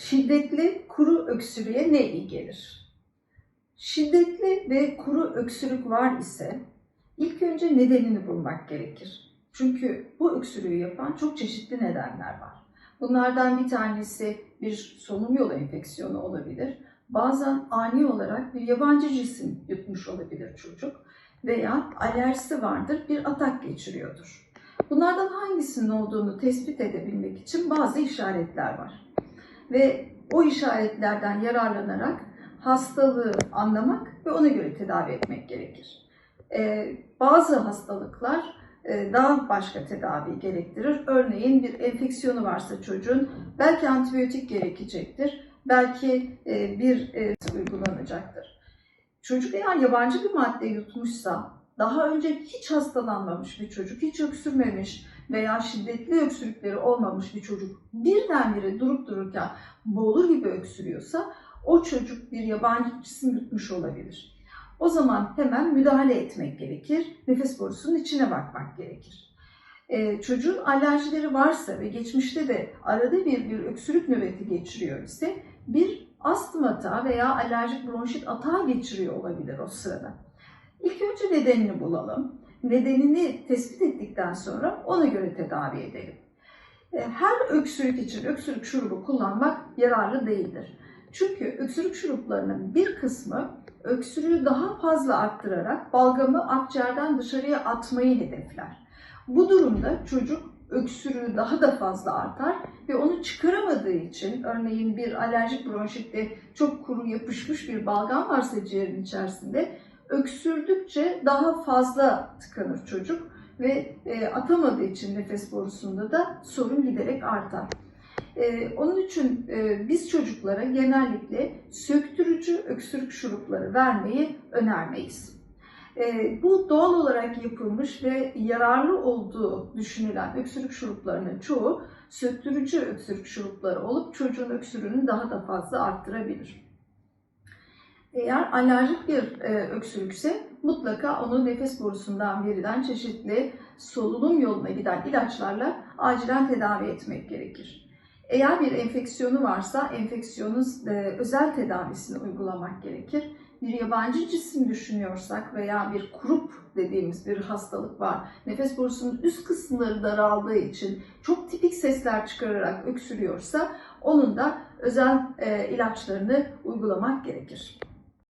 Şiddetli kuru öksürüğe ne iyi gelir? Şiddetli ve kuru öksürük var ise ilk önce nedenini bulmak gerekir. Çünkü bu öksürüğü yapan çok çeşitli nedenler var. Bunlardan bir tanesi bir solunum yolu enfeksiyonu olabilir. Bazen ani olarak bir yabancı cisim yutmuş olabilir çocuk veya alerjisi vardır, bir atak geçiriyordur. Bunlardan hangisinin olduğunu tespit edebilmek için bazı işaretler var. Ve o işaretlerden yararlanarak hastalığı anlamak ve ona göre tedavi etmek gerekir. Ee, bazı hastalıklar e, daha başka tedavi gerektirir. Örneğin bir enfeksiyonu varsa çocuğun belki antibiyotik gerekecektir, belki e, bir e, uygulanacaktır. Çocuk eğer yabancı bir madde yutmuşsa, daha önce hiç hastalanmamış bir çocuk, hiç öksürmemiş veya şiddetli öksürükleri olmamış bir çocuk birdenbire durup dururken boğulur gibi öksürüyorsa o çocuk bir yabancı cisim yutmuş olabilir. O zaman hemen müdahale etmek gerekir. Nefes borusunun içine bakmak gerekir. Ee, çocuğun alerjileri varsa ve geçmişte de arada bir, bir öksürük nöbeti geçiriyor ise bir astım atağı veya alerjik bronşit atağı geçiriyor olabilir o sırada. İlk önce nedenini bulalım. Nedenini tespit ettikten sonra ona göre tedavi edelim. Ee, Her öksürük için öksürük şurubu kullanmak yararlı değildir. Çünkü öksürük şuruplarının bir kısmı öksürüğü daha fazla arttırarak balgamı akciğerden dışarıya atmayı hedefler. Bu durumda çocuk öksürüğü daha da fazla artar ve onu çıkaramadığı için örneğin bir alerjik bronşitte çok kuru yapışmış bir balgam varsa ciğerin içerisinde öksürdükçe daha fazla tıkanır çocuk ve e, atamadığı için nefes borusunda da sorun giderek artar. Ee, onun için e, biz çocuklara genellikle söktürücü öksürük şurupları vermeyi önermeyiz. Ee, bu doğal olarak yapılmış ve yararlı olduğu düşünülen öksürük şuruplarının çoğu söktürücü öksürük şurupları olup çocuğun öksürüğünü daha da fazla arttırabilir. Eğer alerjik bir e, öksürükse mutlaka onu nefes borusundan verilen çeşitli solunum yoluna giden ilaçlarla acilen tedavi etmek gerekir. Eğer bir enfeksiyonu varsa enfeksiyonun e, özel tedavisini uygulamak gerekir. Bir yabancı cisim düşünüyorsak veya bir kurup dediğimiz bir hastalık var. Nefes borusunun üst kısımları daraldığı için çok tipik sesler çıkararak öksürüyorsa onun da özel e, ilaçlarını uygulamak gerekir.